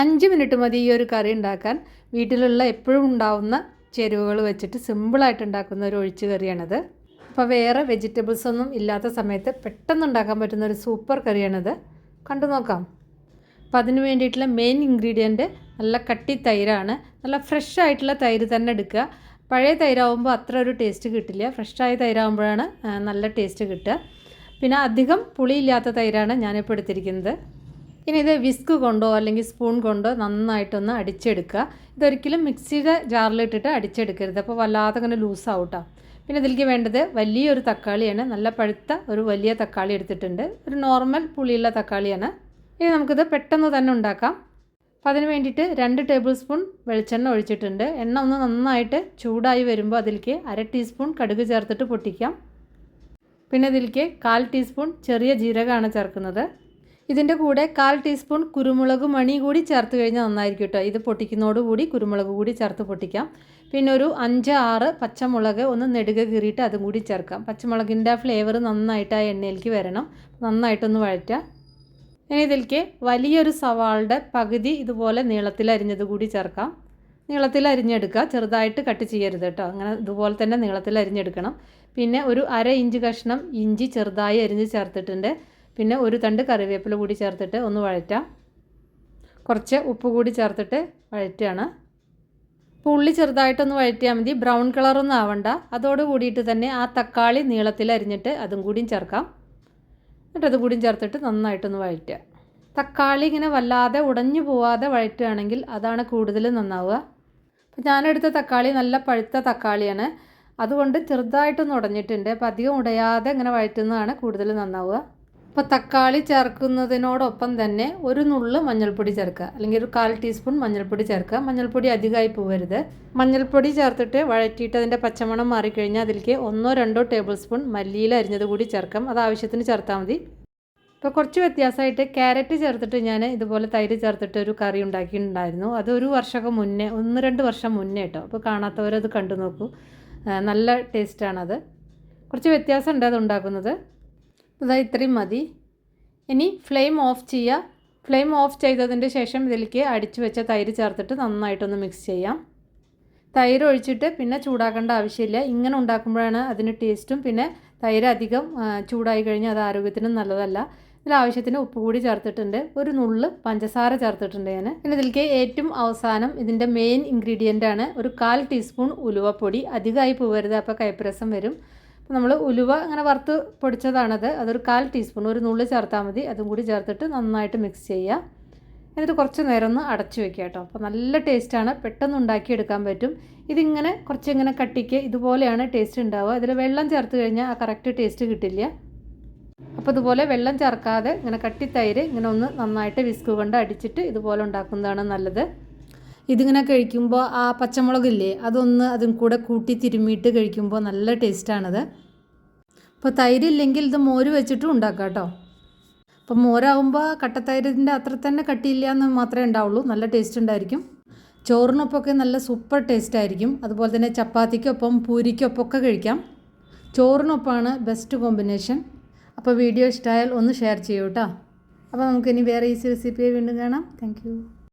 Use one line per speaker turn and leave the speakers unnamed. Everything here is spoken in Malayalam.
അഞ്ച് മിനിറ്റ് മതി ഈ ഒരു കറി ഉണ്ടാക്കാൻ. വീട്ടിലുള്ള എപ്പോഴും ഉണ്ടാവുന്ന ചേരുവകൾ വെച്ചിട്ട് സിമ്പിളായിട്ട് ഉണ്ടാക്കുന്ന ഒരു ഒഴിച്ചു കറിയാണിത്. അപ്പോൾ വേറെ വെജിറ്റബിൾസ് ഒന്നും ഇല്ലാത്ത സമയത്ത് പെട്ടെന്ന് ഉണ്ടാക്കാൻ പറ്റുന്ന ഒരു സൂപ്പർ കറിയാണിത്. കണ്ടു നോക്കാം. അപ്പോൾ അതിന് വേണ്ടിയിട്ടുള്ള മെയിൻ ഇൻഗ്രീഡിയന്റ് നല്ല കട്ടി തൈരാണ്. നല്ല ഫ്രഷ് ആയിട്ടുള്ള തൈര് തന്നെ എടുക്കുക. പഴയ തൈരാകുമ്പോൾ അത്ര ഒരു ടേസ്റ്റ് കിട്ടില്ല. ഫ്രഷായ തൈരാകുമ്പോഴാണ് നല്ല ടേസ്റ്റ് കിട്ടുക. പിന്നെ അധികം പുളിയില്ലാത്ത തൈരാണ് ഞാനിപ്പോൾ എടുത്തിരിക്കുന്നത്. ഇനി ഇത് വിസ്ക് കൊണ്ടോ അല്ലെങ്കിൽ സ്പൂൺ കൊണ്ടോ നന്നായിട്ടൊന്ന് അടിച്ചെടുക്കുക. ഇതൊരിക്കലും മിക്സിയുടെ ജാറിലിട്ടിട്ട് അടിച്ചെടുക്കരുത്. അപ്പോൾ വല്ലാതെ അങ്ങനെ ലൂസാവും കേട്ടോ പിന്നെ ഇതിലേക്ക് വേണ്ടത് വലിയൊരു തക്കാളിയാണ്. നല്ല പഴുത്ത ഒരു വലിയ തക്കാളി എടുത്തിട്ടുണ്ട്. ഒരു നോർമൽ പുളിയുള്ള തക്കാളിയാണ്. ഇനി നമുക്കിത് പെട്ടെന്ന് തന്നെ ഉണ്ടാക്കാം. അപ്പോൾ അതിന് വേണ്ടിയിട്ട് രണ്ട് ടേബിൾ സ്പൂൺ വെളിച്ചെണ്ണ ഒഴിച്ചിട്ടുണ്ട്. എണ്ണ ഒന്ന് നന്നായിട്ട് ചൂടായി വരുമ്പോൾ അതിലേക്ക് അര ടീസ്പൂൺ കടുക് ചേർത്തിട്ട് പൊട്ടിക്കാം. പിന്നെ ഇതിലേക്ക് കാൽ ടീസ്പൂൺ ചെറിയ ജീരകമാണ് ചേർക്കുന്നത്. ഇതിന്റെ കൂടെ കാൽ ടീസ്പൂൺ കുരുമുളക് മണി കൂടി ചേർത്ത് കഴിഞ്ഞാൽ നന്നായിരിക്കും കേട്ടോ. ഇത് പൊട്ടിക്കുന്നതോടുകൂടി കുരുമുളക് കൂടി ചേർത്ത് പൊട്ടിക്കാം. പിന്നെ ഒരു അഞ്ച് ആറ് പച്ചമുളക് ഒന്ന് നെടുക കീറിയിട്ട് അതും കൂടി ചേർക്കാം. പച്ചമുളകിന്റെ ആ ഫ്ലേവർ നന്നായിട്ട് ആ എണ്ണയിലേക്ക് വരണം. നന്നായിട്ടൊന്ന് വഴറ്റുക. ഇനി ഇതിലേക്ക് വലിയൊരു സവാളുടെ പകുതി ഇതുപോലെ നീളത്തിൽ അരിഞ്ഞത് കൂടി ചേർക്കാം. നീളത്തിൽ അരിഞ്ഞെടുക്കുക. ചെറുതായിട്ട് കട്ട് ചെയ്യരുത് കേട്ടോ. അങ്ങനെ ഇതുപോലെ തന്നെ നീളത്തിൽ അരിഞ്ഞെടുക്കണം. പിന്നെ ഒരു അര ഇഞ്ച് കഷ്ണം ഇഞ്ചി ചെറുതായി അരിഞ്ഞ് ചേർത്തിട്ടുണ്ട്. പിന്നെ ഒരു തണ്ട് കറിവേപ്പില കൂടി ചേർത്തിട്ട് ഒന്ന് വഴറ്റാം. കുറച്ച് ഉപ്പ് കൂടി ചേർത്തിട്ട് വഴറ്റുകയാണ്. അപ്പോൾ ഉള്ളി ചെറുതായിട്ടൊന്ന് വഴറ്റിയാൽ മതി. ബ്രൗൺ കളറൊന്നും ആവണ്ട. അതോട് കൂടിയിട്ട് തന്നെ ആ തക്കാളി നീളത്തിൽ അരിഞ്ഞിട്ട് അതും കൂടിയും ചേർക്കാം. എന്നിട്ട് അതും കൂടിയും ചേർത്തിട്ട് നന്നായിട്ടൊന്ന് വഴറ്റുക. തക്കാളി ഇങ്ങനെ വല്ലാതെ ഉടഞ്ഞു പോവാതെ വഴറ്റുകയാണെങ്കിൽ അതാണ് കൂടുതൽ നന്നാവുക. അപ്പോൾ ഞാനെടുത്ത തക്കാളി നല്ല പഴുത്ത തക്കാളിയാണ്. അതുകൊണ്ട് ചെറുതായിട്ടൊന്ന് ഉടഞ്ഞിട്ടുണ്ട്. അപ്പോൾ അധികം ഉടയാതെ ഇങ്ങനെ വഴറ്റുന്നതാണ് കൂടുതൽ നന്നാവുക. അപ്പോൾ തക്കാളി ചേർക്കുന്നതിനോടൊപ്പം തന്നെ ഒരു നുള്ള് മഞ്ഞൾപ്പൊടി ചേർക്കുക. അല്ലെങ്കിൽ ഒരു കാൽ ടീസ്പൂൺ മഞ്ഞൾപ്പൊടി ചേർക്കുക. മഞ്ഞൾപ്പൊടി അധികമായി പോകരുത്. മഞ്ഞൾപ്പൊടി ചേർത്തിട്ട് വഴറ്റിയിട്ട് അതിന്റെ പച്ചമണം മാറിക്കഴിഞ്ഞാൽ അതിലേക്ക് ഒന്നോ രണ്ടോ ടേബിൾ സ്പൂൺ മല്ലിയില അരിഞ്ഞത് കൂടി ചേർക്കാം. അത് ആവശ്യത്തിന് ചേർത്താൽ മതി. ഇപ്പോൾ കുറച്ച് വ്യത്യാസമായിട്ട് ക്യാരറ്റ് ചേർത്തിട്ട് ഞാൻ ഇതുപോലെ തൈര് ചേർത്തിട്ട് ഒരു കറി ഉണ്ടാക്കിയിട്ടുണ്ടായിരുന്നു. അത് ഒരു വർഷമൊക്കെ മുന്നേ ഒന്ന് രണ്ട് വർഷം മുന്നേ കേട്ടോ. അപ്പോൾ കാണാത്തവരത് കണ്ടു നോക്കൂ. നല്ല ടേസ്റ്റാണത്. കുറച്ച് വ്യത്യാസമുണ്ട് അത് ഉണ്ടാക്കുന്നത്. ഇതാ ഇത്രയും മതി. ഇനി ഫ്ലെയിം ഓഫ് ചെയ്യുക ഫ്ലെയിം ഓഫ് ചെയ്തതിന്റെ ശേഷം ഇതിലേക്ക് അടിച്ചു വെച്ച തൈര് ചേർത്തിട്ട് നന്നായിട്ടൊന്ന് മിക്സ് ചെയ്യാം. തൈര് ഒഴിച്ചിട്ട് പിന്നെ ചൂടാക്കേണ്ട ആവശ്യമില്ല. ഇങ്ങനെ ഉണ്ടാക്കുമ്പോഴാണ് അതിന് ടേസ്റ്റും പിന്നെ തൈര് അധികം ചൂടായി കഴിഞ്ഞാൽ അത് ആരോഗ്യത്തിനും നല്ലതല്ല. ഇതിൽ ആവശ്യത്തിന് ഉപ്പ് കൂടി ചേർത്തിട്ടുണ്ട്. ഒരു നുള്ള് പഞ്ചസാര ചേർത്തിട്ടുണ്ട് ഞാൻ. പിന്നെ ഇതിലേക്ക് ഏറ്റവും അവസാനം ഇതിന്റെ മെയിൻ ഇൻഗ്രീഡിയന്റ് ആണ് ഒരു കാൽ ടീസ്പൂൺ ഉലുവപ്പൊടി. അധികമായി പോകരുത് അപ്പോൾ കയ്പ്പരസം വരും. അപ്പോൾ നമ്മൾ ഉലുവ ഇങ്ങനെ വറുത്ത് പൊടിച്ചതാണത്. അതൊരു കാൽ ടീസ്പൂൺ ഒരു നുള്ള് ചേർത്താൽ മതി. അതും കൂടി ചേർത്തിട്ട് നന്നായിട്ട് മിക്സ് ചെയ്യുക എന്നിട്ട് കുറച്ച് നേരം ഒന്ന് അടച്ചു വെക്കുക കേട്ടോ അപ്പോൾ നല്ല ടേസ്റ്റാണ് പെട്ടെന്ന് ഉണ്ടാക്കിയെടുക്കാൻ പറ്റും. ഇതിങ്ങനെ കുറച്ചിങ്ങനെ കട്ടിക്ക് ഇതുപോലെയാണ് ടേസ്റ്റ് ഉണ്ടാവുക. ഇതിൽ വെള്ളം ചേർത്ത് കഴിഞ്ഞാൽ ആ കറക്റ്റ് ടേസ്റ്റ് കിട്ടില്ല. അപ്പോൾ ഇതുപോലെ വെള്ളം ചേർക്കാതെ ഇങ്ങനെ കട്ടി തൈര് ഇങ്ങനെ ഒന്ന് നന്നായിട്ട് വിസ്ക് കൊണ്ട് അടിച്ചിട്ട് ഇതുപോലെ ഉണ്ടാക്കുന്നതാണ് നല്ലത്. ഇതിങ്ങനെ കഴിക്കുമ്പോൾ ആ പച്ചമുളകില്ലേ അതൊന്ന് അതും കൂടെ കൂട്ടി തിരുമ്മിയിട്ട് കഴിക്കുമ്പോൾ നല്ല ടേസ്റ്റാണത്. അപ്പോൾ തൈരില്ലെങ്കിൽ ഇത് മോര് വെച്ചിട്ടും ഉണ്ടാക്കാം കേട്ടോ അപ്പം മോരാകുമ്പോൾ കട്ടത്തൈരിന്റെ അത്ര തന്നെ കട്ടിയില്ല എന്ന് മാത്രമേ ഉണ്ടാവുള്ളൂ നല്ല ടേസ്റ്റ് ഉണ്ടായിരിക്കും. ചോറിനൊപ്പമൊക്കെ നല്ല സൂപ്പർ ടേസ്റ്റ് ആയിരിക്കും അതുപോലെ തന്നെ ചപ്പാത്തിക്കൊപ്പം പൂരിക്കൊപ്പം ഒക്കെ കഴിക്കാം. ചോറിനൊപ്പമാണ് ബെസ്റ്റ് കോമ്പിനേഷൻ. അപ്പോൾ വീഡിയോ ഇഷ്ടമായാൽ ഒന്ന് ഷെയർ ചെയ്യൂ കേട്ടോ അപ്പോൾ നമുക്കിനി വേറെ ഈസി റെസിപ്പിയെ വീണ്ടും കാണാം. താങ്ക്